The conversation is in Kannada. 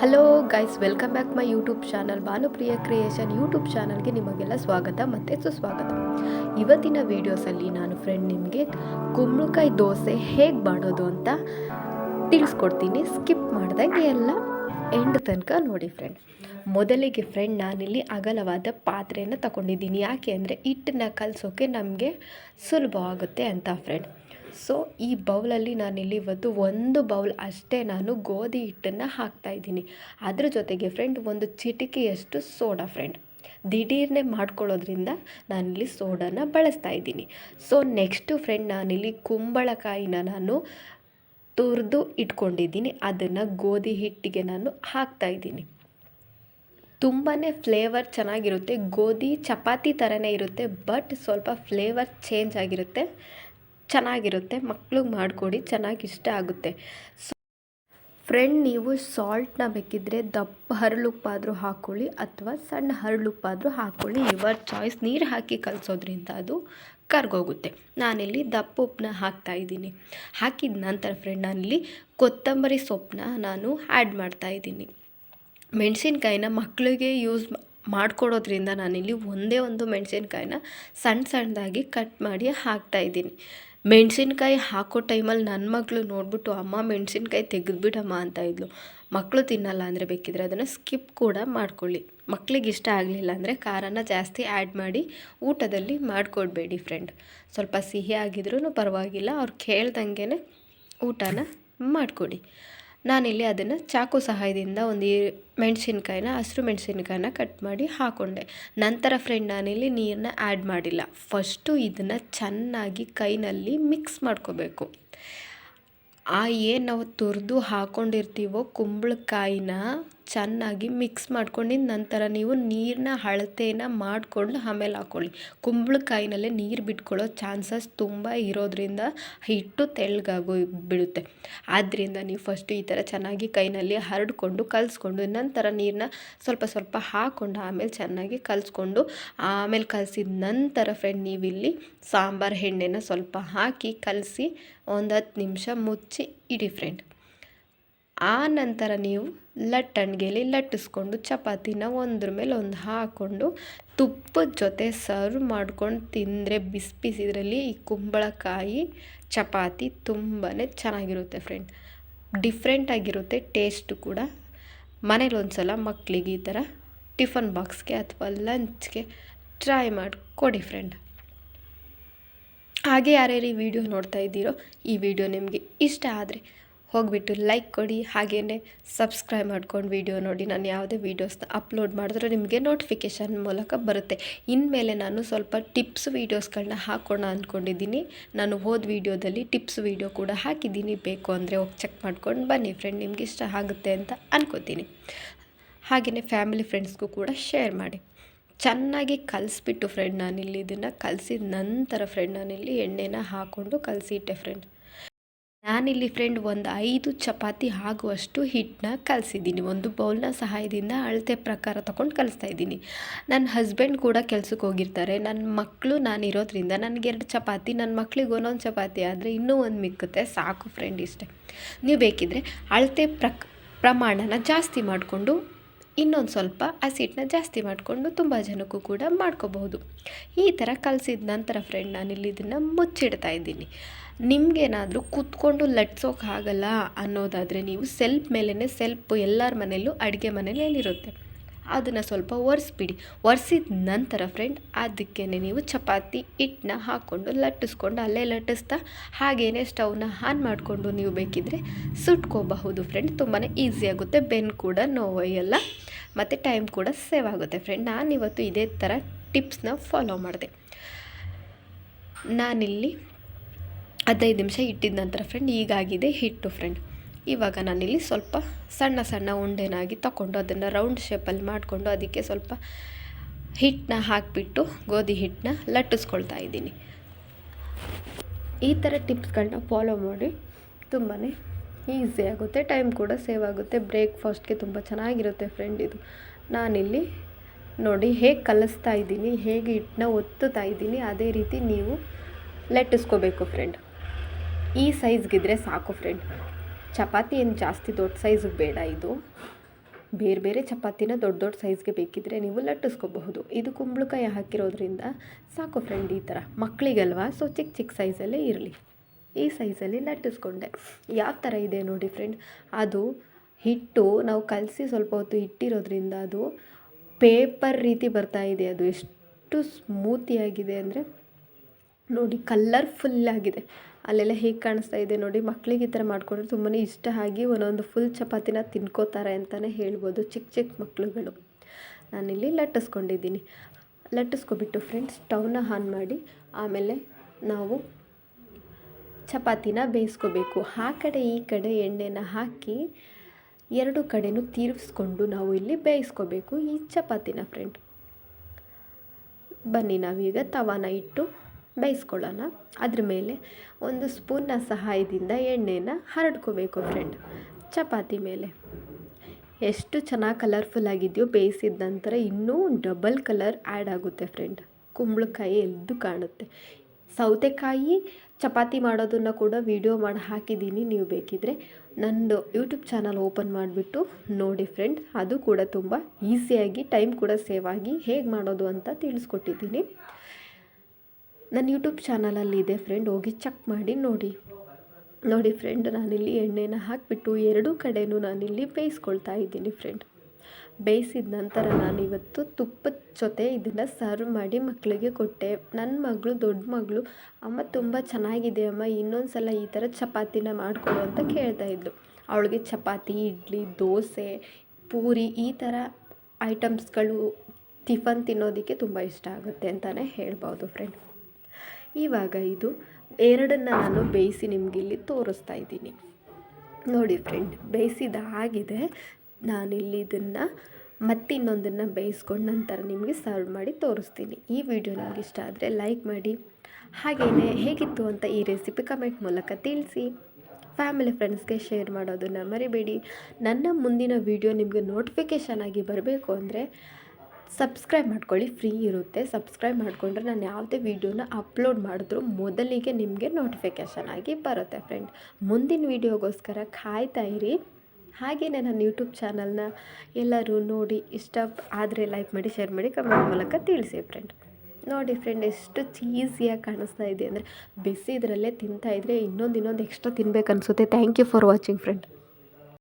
Hello guys welcome back my YouTube channel Bhanupriya creation YouTube ಚಾನಲ್ಗೆ ನಿಮಗೆಲ್ಲ ಸ್ವಾಗತ ಮತ್ತು ಸುಸ್ವಾಗತ. ಇವತ್ತಿನ ವೀಡಿಯೋಸಲ್ಲಿ ನಾನು ಫ್ರೆಂಡ್ ನಿಮಗೆ ಕುಂಬಳಕಾಯಿ ದೋಸೆ ಹೇಗೆ ಮಾಡೋದು ಅಂತ ತಿಳಿಸ್ಕೊಡ್ತೀನಿ. ಸ್ಕಿಪ್ ಮಾಡ್ದಂಗೆ ಎಲ್ಲ ಎಂಡ್ ತನಕ ನೋಡಿ ಫ್ರೆಂಡ್ ಮೊದಲಿಗೆ ಫ್ರೆಂಡ್ ನಾನಿಲ್ಲಿ ಅಗಲವಾದ ಪಾತ್ರೆಯನ್ನು ತಗೊಂಡಿದ್ದೀನಿ. ಯಾಕೆ ಅಂದರೆ ಹಿಟ್ಟನ್ನ ಕಲಸೋಕೆ ನಮಗೆ ಸುಲಭವಾಗುತ್ತೆ ಅಂತ ಫ್ರೆಂಡ್ ಸೊ ಈ ಬೌಲಲ್ಲಿ ನಾನಿಲ್ಲಿ ಇವತ್ತು ಒಂದು ಬೌಲ್ ಅಷ್ಟೇ ನಾನು ಗೋಧಿ ಹಿಟ್ಟನ್ನು ಹಾಕ್ತಾಯಿದ್ದೀನಿ ಅದ್ರ ಜೊತೆಗೆ ಫ್ರೆಂಡ್ ಒಂದು ಚಿಟಿಕೆಯಷ್ಟು ಸೋಡಾ ಫ್ರೆಂಡ್ ದಿಢೀರ್ನೆ ಮಾಡ್ಕೊಳ್ಳೋದ್ರಿಂದ ನಾನಿಲ್ಲಿ ಸೋಡಾನ ಬಳಸ್ತಾ ಇದ್ದೀನಿ. ಸೊ ನೆಕ್ಸ್ಟು ಫ್ರೆಂಡ್ ನಾನಿಲ್ಲಿ ಕುಂಬಳಕಾಯಿನ ನಾನು ತುರಿದು ಇಟ್ಕೊಂಡಿದ್ದೀನಿ. ಅದನ್ನು ಗೋಧಿ ಹಿಟ್ಟಿಗೆ ನಾನು ಹಾಕ್ತಾ ಇದ್ದೀನಿ. ತುಂಬಾ ಫ್ಲೇವರ್ ಚೆನ್ನಾಗಿರುತ್ತೆ. ಗೋಧಿ ಚಪಾತಿ ಥರನೇ ಇರುತ್ತೆ ಬಟ್ ಸ್ವಲ್ಪ ಫ್ಲೇವರ್ ಚೇಂಜ್ ಆಗಿರುತ್ತೆ. ಚೆನ್ನಾಗಿರುತ್ತೆ, ಮಕ್ಳಿಗೆ ಮಾಡಿಕೊಡಿ, ಚೆನ್ನಾಗಿ ಇಷ್ಟ ಆಗುತ್ತೆ. ಸೊ ಫ್ರೆಂಡ್ ನೀವು ಸಾಲ್ಟ್ನ ಬೇಕಿದ್ದರೆ ದಪ್ಪ ಹರಳುಪ್ಪಾದರೂ ಹಾಕ್ಕೊಳ್ಳಿ ಅಥವಾ ಸಣ್ಣ ಹರಳುಪ್ಪಾದರೂ ಹಾಕ್ಕೊಳ್ಳಿ ಯುವರ್ ಚಾಯ್ಸ್ ನೀರು ಹಾಕಿ ಕಲಿಸೋದ್ರಿಂದ ಅದು ಕರ್ಗೋಗುತ್ತೆ. ನಾನಿಲ್ಲಿ ದಪ್ಪ ಉಪ್ಪನ್ನ ಹಾಕ್ತಾಯಿದ್ದೀನಿ ಹಾಕಿದ ನಂತರ ಫ್ರೆಂಡ್ ನಾನಿಲ್ಲಿ ಕೊತ್ತಂಬರಿ ಸೊಪ್ಪನ್ನ ನಾನು ಆ್ಯಡ್ ಮಾಡ್ತಾಯಿದ್ದೀನಿ ಮೆಣಸಿನ್ಕಾಯಿನ ಮಕ್ಕಳಿಗೆ ಯೂಸ್ ಮಾಡಿಕೊಡೋದ್ರಿಂದ ನಾನಿಲ್ಲಿ ಒಂದೇ ಒಂದು ಮೆಣಸಿನ್ಕಾಯಿನ ಸಣ್ಣ ಸಣ್ಣದಾಗಿ ಕಟ್ ಮಾಡಿ ಹಾಕ್ತಾಯಿದ್ದೀನಿ ಮೆಣಸಿನ್ಕಾಯಿ ಹಾಕೋ ಟೈಮಲ್ಲಿ ನನ್ನ ಮಗಳು ನೋಡಿಬಿಟ್ಟು, ಅಮ್ಮ, ಮೆಣಸಿನ್ಕಾಯಿ ತೆಗೆದುಬಿಡಮ್ಮ ಅಂತ ಇದ್ಲು. ಮಕ್ಕಳು ತಿನ್ನಲ್ಲ ಅಂದರೆ ಬೇಕಿದ್ರೆ ಅದನ್ನು ಸ್ಕಿಪ್ ಕೂಡ ಮಾಡ್ಕೊಳ್ಳಿ. ಮಕ್ಕಳಿಗೆ ಇಷ್ಟ ಆಗಲಿಲ್ಲ ಅಂದರೆ ಖಾರನ ಜಾಸ್ತಿ ಆ್ಯಡ್ ಮಾಡಿ ಊಟದಲ್ಲಿ ಮಾಡಿಕೊಡ್ಬೇಡಿ ಫ್ರೆಂಡ್ ಸ್ವಲ್ಪ ಸಿಹಿ ಆಗಿದ್ರೂ ಪರವಾಗಿಲ್ಲ, ಅವ್ರು ಕೇಳ್ದಂಗೆ ಊಟನ ಮಾಡಿಕೊಡಿ. ನಾನಿಲ್ಲಿ ಅದನ್ನು ಚಾಕು ಸಹಾಯದಿಂದ ಒಂದು ಮೆಣಸಿನ್ಕಾಯಿನ, ಹಸಿರು ಮೆಣಸಿನ್ಕಾಯಿನ ಕಟ್ ಮಾಡಿ ಹಾಕೊಂಡೆ. ನಂತರ ಫ್ರೆಂಡ್ ನಾನಿಲ್ಲಿ ನೀರನ್ನ ಆ್ಯಡ್ ಮಾಡಿಲ್ಲ. ಫಸ್ಟು ಇದನ್ನು ಚೆನ್ನಾಗಿ ಕೈನಲ್ಲಿ ಮಿಕ್ಸ್ ಮಾಡ್ಕೋಬೇಕು. ಆ ಏನು ನಾವು ತುರಿದು ಹಾಕ್ಕೊಂಡಿರ್ತೀವೋ ಕುಂಬಳಕಾಯಿನ ಚೆನ್ನಾಗಿ ಮಿಕ್ಸ್ ಮಾಡ್ಕೊಂಡಿದ್ದು ನಂತರ ನೀವು ನೀರನ್ನ ಅಳತೆನ ಮಾಡಿಕೊಂಡು ಆಮೇಲೆ ಹಾಕ್ಕೊಳ್ಳಿ ಕುಂಬಳಕಾಯಿನಲ್ಲೇ ನೀರು ಬಿಟ್ಕೊಳ್ಳೋ ಚಾನ್ಸಸ್ ತುಂಬ ಇರೋದ್ರಿಂದ ಹಿಟ್ಟು ತೆಳ್ಳಗಾಗೋ ಬಿಡುತ್ತೆ. ಆದ್ದರಿಂದ ನೀವು ಫಸ್ಟು ಈ ಥರ ಚೆನ್ನಾಗಿ ಕೈನಲ್ಲಿ ಹರಡ್ಕೊಂಡು ಕಲಿಸ್ಕೊಂಡು ನಂತರ ನೀರನ್ನ ಸ್ವಲ್ಪ ಸ್ವಲ್ಪ ಹಾಕ್ಕೊಂಡು ಆಮೇಲೆ ಚೆನ್ನಾಗಿ ಕಲಿಸ್ಕೊಂಡು ಆಮೇಲೆ ಕಲಸಿದ ನಂತರ ಫ್ರೆಂಡ್ ನೀವಿಲ್ಲಿ ಸಾಂಬಾರು ಎಣ್ಣೆನ ಸ್ವಲ್ಪ ಹಾಕಿ ಕಲಸಿ ಒಂದು ಹತ್ತು ನಿಮಿಷ ಮುಚ್ಚಿ ಇಡಿ ಫ್ರೆಂಡ್ ಆ ನಂತರ ನೀವು ಲಟ್ಟಣಿಗೆಯಲ್ಲಿ ಲಟ್ಟಿಸ್ಕೊಂಡು ಚಪಾತಿನ ಒಂದ್ರ ಮೇಲೆ ಒಂದು ಹಾಕ್ಕೊಂಡು ತುಪ್ಪದ ಜೊತೆ ಸರ್ವ್ ಮಾಡ್ಕೊಂಡು ತಿಂದರೆ ಬಿಸಿ ಇದರಲ್ಲಿ ಈ ಕುಂಬಳಕಾಯಿ ಚಪಾತಿ ತುಂಬಾ ಚೆನ್ನಾಗಿರುತ್ತೆ ಫ್ರೆಂಡ್ ಡಿಫ್ರೆಂಟಾಗಿರುತ್ತೆ ಟೇಸ್ಟು ಕೂಡ. ಮನೇಲಿ ಒಂದು ಸಲ ಮಕ್ಕಳಿಗೆ ಈ ಥರ ಟಿಫನ್ ಬಾಕ್ಸ್ಗೆ ಅಥವಾ ಲಂಚ್ಗೆ ಟ್ರೈ ಮಾಡಿ ಕೊಡಿ ಫ್ರೆಂಡ್ ಹಾಗೆ ಯಾರ್ಯಾರು ಈ ವಿಡಿಯೋ ನೋಡ್ತಾ ಇದ್ದೀರೋ, ಈ ವಿಡಿಯೋ ನಿಮಗೆ ಇಷ್ಟ ಆದರೆ ಹೋಗಿಬಿಟ್ಟು ಲೈಕ್ ಕೊಡಿ ಹಾಗೆಯೇ ಸಬ್ಸ್ಕ್ರೈಬ್ ಮಾಡ್ಕೊಂಡು ವೀಡಿಯೋ ನೋಡಿ. ನಾನು ಯಾವುದೇ ವೀಡಿಯೋಸ್ನ ಅಪ್ಲೋಡ್ ಮಾಡಿದ್ರೆ ನಿಮಗೆ ನೋಟಿಫಿಕೇಷನ್ ಮೂಲಕ ಬರುತ್ತೆ. ಇನ್ಮೇಲೆ ನಾನು ಸ್ವಲ್ಪ ಟಿಪ್ಸ್ ವೀಡಿಯೋಸ್ಗಳನ್ನ ಹಾಕೋಣ ಅಂದ್ಕೊಂಡಿದ್ದೀನಿ ನಾನು ಹೋದ ವೀಡಿಯೋದಲ್ಲಿ ಟಿಪ್ಸ್ ವೀಡಿಯೋ ಕೂಡ ಹಾಕಿದ್ದೀನಿ. ಬೇಕು ಅಂದರೆ ಹೋಗಿ ಚೆಕ್ ಮಾಡ್ಕೊಂಡು ಬನ್ನಿ ಫ್ರೆಂಡ್ ನಿಮ್ಗೆ ಇಷ್ಟ ಆಗುತ್ತೆ ಅಂತ ಅನ್ಕೋತೀನಿ. ಹಾಗೆಯೇ ಫ್ಯಾಮಿಲಿ ಫ್ರೆಂಡ್ಸ್ಗೂ ಕೂಡ ಶೇರ್ ಮಾಡಿ. ಚೆನ್ನಾಗಿ ಕಲಿಸ್ಬಿಟ್ಟು ಫ್ರೆಂಡ್ ನಾನಿಲ್ಲಿ ಇದನ್ನು ಕಲಿಸಿದ ನಂತರ ಫ್ರೆಂಡ್ ನಾನಿಲ್ಲಿ ಎಣ್ಣೆನ ಹಾಕ್ಕೊಂಡು ಕಲಿಸಿಟ್ಟೆ ಫ್ರೆಂಡ್ ನಾನಿಲ್ಲಿ ಫ್ರೆಂಡ್ ಒಂದು ಐದು ಚಪಾತಿ ಆಗುವಷ್ಟು ಹಿಟ್ಟನ್ನ ಕಲಸಿದ್ದೀನಿ. ಒಂದು ಬೌಲ್ನ ಸಹಾಯದಿಂದ ಅಳತೆ ಪ್ರಕಾರ ತಗೊಂಡು ಕಲಿಸ್ತಾ ಇದ್ದೀನಿ. ನನ್ನ ಹಸ್ಬೆಂಡ್ ಕೂಡ ಕೆಲಸಕ್ಕೆ ಹೋಗಿರ್ತಾರೆ. ನನ್ನ ಮಕ್ಕಳು ನಾನಿರೋದ್ರಿಂದ ನನಗೆ ಎರಡು ಚಪಾತಿ ನನ್ನ ಮಕ್ಳಿಗೆ ಒಂದೊಂದು ಚಪಾತಿ ಆದರೆ ಇನ್ನೂ ಒಂದು ಮಿಕ್ಕುತ್ತೆ. ಸಾಕು ಫ್ರೆಂಡ್ ಇಷ್ಟೇ. ನೀವು ಬೇಕಿದ್ದರೆ ಅಳತೆ ಪ್ರಕ್, ಪ್ರಮಾಣನ ಜಾಸ್ತಿ ಮಾಡಿಕೊಂಡು ಇನ್ನೊಂದು ಸ್ವಲ್ಪ ಹಸಿಟ್ಟನ್ನ ಜಾಸ್ತಿ ಮಾಡಿಕೊಂಡು ತುಂಬ ಜನಕ್ಕೂ ಕೂಡ ಮಾಡ್ಕೋಬಹುದು. ಈ ಥರ ಕಲಸಿದ ನಂತರ ಫ್ರೆಂಡ್ ನಾನಿಲ್ಲಿ ಇದನ್ನು ಮುಚ್ಚಿಡ್ತಾ ಇದ್ದೀನಿ. ನಿಮಗೇನಾದರೂ ಕೂತ್ಕೊಂಡು ಲಟ್ಸೋಕೆ ಆಗಲ್ಲ ಅನ್ನೋದಾದರೆ ನೀವು ಸೆಲ್ಫ್ ಮೇಲೇ ಸೆಲ್ಪ್ ಎಲ್ಲರ ಮನೆಯಲ್ಲೂ ಅಡುಗೆ ಮನೇಲಿ ಇರುತ್ತೆ ಅದನ್ನು ಸ್ವಲ್ಪ ಒರೆಸ್ಬಿಡಿ. ಒರೆಸಿದ ನಂತರ ಫ್ರೆಂಡ್ ಅದಕ್ಕೇ ನೀವು ಚಪಾತಿ ಹಿಟ್ಟನ್ನ ಹಾಕ್ಕೊಂಡು ಲಟ್ಟಿಸ್ಕೊಂಡು ಅಲ್ಲೇ ಲಟ್ಟಿಸ್ತಾ ಹಾಗೇ ಸ್ಟವ್ನ ಆನ್ ಮಾಡಿಕೊಂಡು ನೀವು ಬೇಕಿದ್ದರೆ ಸುಟ್ಕೋಬಹುದು ಫ್ರೆಂಡ್ ತುಂಬಾ ಈಸಿ ಆಗುತ್ತೆ, ಬೆನ್ನು ಕೂಡ ನೋವೊಯ್ಯಲ್ಲ, ಮತ್ತು ಟೈಮ್ ಕೂಡ ಸೇವ್ ಆಗುತ್ತೆ ಫ್ರೆಂಡ್ ನಾನು ಇವತ್ತು ಇದೇ ಥರ ಟಿಪ್ಸ್ನ ಫಾಲೋ ಮಾಡಿದೆ. ನಾನಿಲ್ಲಿ ಹದಿನೈದು ನಿಮಿಷ ಇಟ್ಟಿದ ನಂತರ ಫ್ರೆಂಡ್ ಈಗಾಗಿದೆ ಹಿಟ್ಟು ಫ್ರೆಂಡ್ ಇವಾಗ ನಾನಿಲ್ಲಿ ಸ್ವಲ್ಪ ಸಣ್ಣ ಸಣ್ಣ ಉಂಡೆನಾಗಿ ತಗೊಂಡು ಅದನ್ನು ರೌಂಡ್ ಶೇಪಲ್ಲಿ ಮಾಡಿಕೊಂಡು ಅದಕ್ಕೆ ಸ್ವಲ್ಪ ಹಿಟ್ಟನ್ನ ಹಾಕಿಬಿಟ್ಟು, ಗೋಧಿ ಹಿಟ್ಟನ್ನ ಲಟ್ಟಿಸ್ಕೊಳ್ತಾ ಇದ್ದೀನಿ. ಈ ಥರ ಟಿಪ್ಸ್ಗಳನ್ನ ಫಾಲೋ ಮಾಡಿ ತುಂಬಾ ಈಸಿ ಆಗುತ್ತೆ, ಟೈಮ್ ಕೂಡ ಸೇವ್ ಆಗುತ್ತೆ, ಬ್ರೇಕ್ಫಾಸ್ಟ್ಗೆ ತುಂಬ ಚೆನ್ನಾಗಿರುತ್ತೆ ಫ್ರೆಂಡ್ ಇದು. ನಾನಿಲ್ಲಿ ನೋಡಿ ಹೇಗೆ ಕಲಿಸ್ತಾ ಇದ್ದೀನಿ, ಹೇಗೆ ಹಿಟ್ಟನ್ನ ಒತ್ತುತ್ತಾ ಇದ್ದೀನಿ, ಅದೇ ರೀತಿ ನೀವು ಲಟ್ಟಿಸ್ಕೋಬೇಕು ಫ್ರೆಂಡ್. ಈ ಸೈಜ್ಗಿದ್ರೆ ಸಾಕು ಫ್ರೆಂಡ್. ಚಪಾತಿ ಏನು ಜಾಸ್ತಿ ದೊಡ್ಡ ಸೈಜಿಗೆ ಬೇಡ ಇದು. ಬೇರೆ ಬೇರೆ ಚಪಾತಿನ ದೊಡ್ಡ ದೊಡ್ಡ ಸೈಜ್ಗೆ ಬೇಕಿದ್ದರೆ ನೀವು ಲಟ್ಟಿಸ್ಕೋಬಹುದು. ಇದು ಕುಂಬಳಕಾಯಿ ಹಾಕಿರೋದ್ರಿಂದ ಸಾಕು ಫ್ರೆಂಡ್ ಈ ಥರ ಮಕ್ಕಳಿಗಲ್ವಾ ಸೊ ಚಿಕ್ಕ ಚಿಕ್ಕ ಸೈಜಲ್ಲೇ ಇರಲಿ. ಈ ಸೈಜಲ್ಲಿ ಲಟ್ಟಿಸ್ಕೊಂಡೆ. ಯಾವ ಥರ ಇದೆ ನೋಡಿ ಫ್ರೆಂಡ್ ಅದು ಹಿಟ್ಟು, ನಾವು ಕಲಸಿ ಸ್ವಲ್ಪ ಹೊತ್ತು ಹಿಟ್ಟಿರೋದ್ರಿಂದ ಅದು ಪೇಪರ್ ರೀತಿ ಬರ್ತಾ ಇದೆ. ಅದು ಎಷ್ಟು ಸ್ಮೂತಿಯಾಗಿದೆ ಅಂದರೆ ನೋಡಿ ಕಲರ್ಫುಲ್ ಆಗಿದೆ. ಅಲ್ಲೆಲ್ಲ ಹೇಗೆ ಕಾಣಿಸ್ತಾ ಇದೆ ನೋಡಿ ಮಕ್ಕಳಿಗೆ ಈ ಥರ ಮಾಡಿಕೊಂಡ್ರೆ ತುಂಬಾ ಇಷ್ಟ ಆಗಿ ಒಂದೊಂದು ಫುಲ್ ಚಪಾತಿನ ತಿನ್ಕೋತಾರೆ ಅಂತಲೇ ಹೇಳ್ಬೋದು ಚಿಕ್ಕ ಚಿಕ್ಕ ಮಕ್ಕಳುಗಳು ನಾನಿಲ್ಲಿ ಲಟ್ಟಿಸ್ಕೊಂಡಿದ್ದೀನಿ. ಲಟ್ಟಿಸ್ಕೊಬಿಟ್ಟು ಫ್ರೆಂಡ್ಸ್ ಸ್ಟವ್ನ ಆನ್ ಮಾಡಿ, ಆಮೇಲೆ ನಾವು ಚಪಾತಿನ ಬೇಯಿಸ್ಕೋಬೇಕು. ಆ ಕಡೆ ಈ ಕಡೆ ಎಣ್ಣೆನ ಹಾಕಿ ಎರಡು ಕಡೆನೂ ತಿರುಗಿಸ್ಕೊಂಡು ನಾವು ಇಲ್ಲಿ ಬೇಯಿಸ್ಕೋಬೇಕು ಈ ಚಪಾತಿನ ಫ್ರೆಂಡ್ ಬನ್ನಿ ನಾವೀಗ ತವಾನ ಇಟ್ಟು ಬೇಯಿಸ್ಕೊಳ್ಳೋಣ. ಅದ್ರ ಮೇಲೆ ಒಂದು ಸ್ಪೂನ್ನ ಸಹಾಯದಿಂದ ಎಣ್ಣೆನ ಹರಡ್ಕೋಬೇಕು ಫ್ರೆಂಡ್ ಚಪಾತಿ ಮೇಲೆ. ಎಷ್ಟು ಚೆನ್ನಾಗಿ ಕಲರ್ಫುಲ್ ಆಗಿದೆಯೋ ಬೇಯಿಸಿದ ನಂತರ ಇನ್ನೂ ಡಬಲ್ ಕಲರ್ ಆ್ಯಡ್ ಆಗುತ್ತೆ ಫ್ರೆಂಡ್ ಕುಂಬಳಕಾಯಿ ಎದ್ದು ಕಾಣುತ್ತೆ. ಸೌತೆಕಾಯಿ ಚಪಾತಿ ಮಾಡೋದನ್ನು ಕೂಡ ವಿಡಿಯೋ ಮಾಡಿ ಹಾಕಿದ್ದೀನಿ ನೀವು ಬೇಕಿದ್ದರೆ ನಂದು ಯೂಟ್ಯೂಬ್ ಚಾನಲ್ ಓಪನ್ ಮಾಡಿಬಿಟ್ಟು ನೋಡಿ ಫ್ರೆಂಡ್ ಅದು ಕೂಡ ತುಂಬ ಈಸಿಯಾಗಿ ಟೈಮ್ ಕೂಡ ಸೇವ್ ಆಗಿ ಹೇಗೆ ಮಾಡೋದು ಅಂತ ತಿಳಿಸ್ಕೊಟ್ಟಿದ್ದೀನಿ. ನನ್ನ ಯೂಟ್ಯೂಬ್ ಚಾನಲಲ್ಲಿ ಇದೆ ಫ್ರೆಂಡ್, ಹೋಗಿ ಚೆಕ್ ಮಾಡಿ, ನೋಡಿ. ನೋಡಿ ಫ್ರೆಂಡ್, ನಾನಿಲ್ಲಿ ಎಣ್ಣೆನ ಹಾಕಿಬಿಟ್ಟು ಎರಡೂ ಕಡೆಯೂ ನಾನಿಲ್ಲಿ ಬೇಯಿಸ್ಕೊಳ್ತಾ ಇದ್ದೀನಿ ಫ್ರೆಂಡ್. ಬೇಯಿಸಿದ ನಂತರ ನಾನಿವತ್ತು ತುಪ್ಪದ ಜೊತೆ ಇದನ್ನು ಸರ್ವ್ ಮಾಡಿ ಮಕ್ಕಳಿಗೆ ಕೊಟ್ಟೆ. ನನ್ನ ಮಗಳು, ದೊಡ್ಡ ಮಗಳು, ಅಮ್ಮ ತುಂಬ ಚೆನ್ನಾಗಿದೆ ಅಮ್ಮ ಇನ್ನೊಂದು ಸಲ ಈ ಥರ ಚಪಾತಿನ ಮಾಡಿಕೊಡು ಅಂತ ಕೇಳ್ತಾ ಇದ್ಲು. ಅವಳಿಗೆ ಚಪಾತಿ, ಇಡ್ಲಿ, ದೋಸೆ, ಪೂರಿ ಈ ಥರ ಐಟಮ್ಸ್ಗಳು ಟಿಫನ್ ತಿನ್ನೋದಕ್ಕೆ ತುಂಬ ಇಷ್ಟ ಆಗುತ್ತೆ ಅಂತಲೇ ಹೇಳ್ಬೋದು ಫ್ರೆಂಡ್. ಇವಾಗ ಇದು ಎರಡನ್ನು ನಾನು ಬೇಯಿಸಿ ನಿಮಗೆ ಇಲ್ಲಿ ತೋರಿಸ್ತಾ ಇದ್ದೀನಿ. ನೋಡಿ ಫ್ರೆಂಡ್ ಬೇಯಿಸಿದ ಆಗಿದೆ ನಾನಿಲ್ಲಿ ಇದನ್ನು ಮತ್ತಿನ್ನೊಂದನ್ನು ಬೇಯಿಸ್ಕೊಂಡು ನಂತರ ನಿಮಗೆ ಸರ್ವ್ ಮಾಡಿ ತೋರಿಸ್ತೀನಿ. ಈ ವಿಡಿಯೋ ನಿಮ್ಗೆ ಇಷ್ಟ ಆದರೆ ಲೈಕ್ ಮಾಡಿ. ಹಾಗೆಯೇ ಹೇಗಿತ್ತು ಅಂತ ಈ ರೆಸಿಪಿ ಕಮೆಂಟ್ ಮೂಲಕ ತಿಳಿಸಿ. ಫ್ಯಾಮಿಲಿ ಫ್ರೆಂಡ್ಸ್ಗೆ ಶೇರ್ ಮಾಡೋದನ್ನು ಮರಿಬೇಡಿ. ನನ್ನ ಮುಂದಿನ ವಿಡಿಯೋ ನಿಮಗೆ ನೋಟಿಫಿಕೇಷನ್ ಆಗಿ ಬರಬೇಕು ಅಂದರೆ ಸಬ್ಸ್ಕ್ರೈಬ್ ಮಾಡ್ಕೊಳ್ಳಿ, ಫ್ರೀ ಇರುತ್ತೆ. ಸಬ್ಸ್ಕ್ರೈಬ್ ಮಾಡಿಕೊಂಡ್ರೆ ನಾನು ಯಾವುದೇ ವೀಡಿಯೋನ ಅಪ್ಲೋಡ್ ಮಾಡಿದ್ರು ಮೊದಲಿಗೆ ನಿಮಗೆ ನೋಟಿಫಿಕೇಷನ್ ಆಗಿ ಬರುತ್ತೆ ಫ್ರೆಂಡ್. ಮುಂದಿನ ವೀಡಿಯೋಗೋಸ್ಕರ ಕಾಯ್ತಾ ಇರಿ. ಹಾಗೆಯೇ ನನ್ನ ಯೂಟ್ಯೂಬ್ ಚಾನಲ್ನ ಎಲ್ಲರೂ ನೋಡಿ ಇಷ್ಟ ಆದರೆ ಲೈಕ್ ಮಾಡಿ, ಶೇರ್ ಮಾಡಿ, ಕಮೆಂಟ್ ಮೂಲಕ ತಿಳಿಸಿ ಫ್ರೆಂಡ್. ನೋಡಿ ಫ್ರೆಂಡ್, ಎಷ್ಟು ಚೀಸಿಯಾಗಿ ಕಾಣಿಸ್ತಾ ಇದೆ ಅಂದರೆ ಬಿಸಿ ಇದರಲ್ಲೇ ತಿಂತಾಯಿದ್ರೆ ಇನ್ನೊಂದು ಇನ್ನೊಂದು ಎಕ್ಸ್ಟ್ರಾ ತಿನ್ಬೇಕು ಅನಿಸುತ್ತೆ. Thank you for watching friend.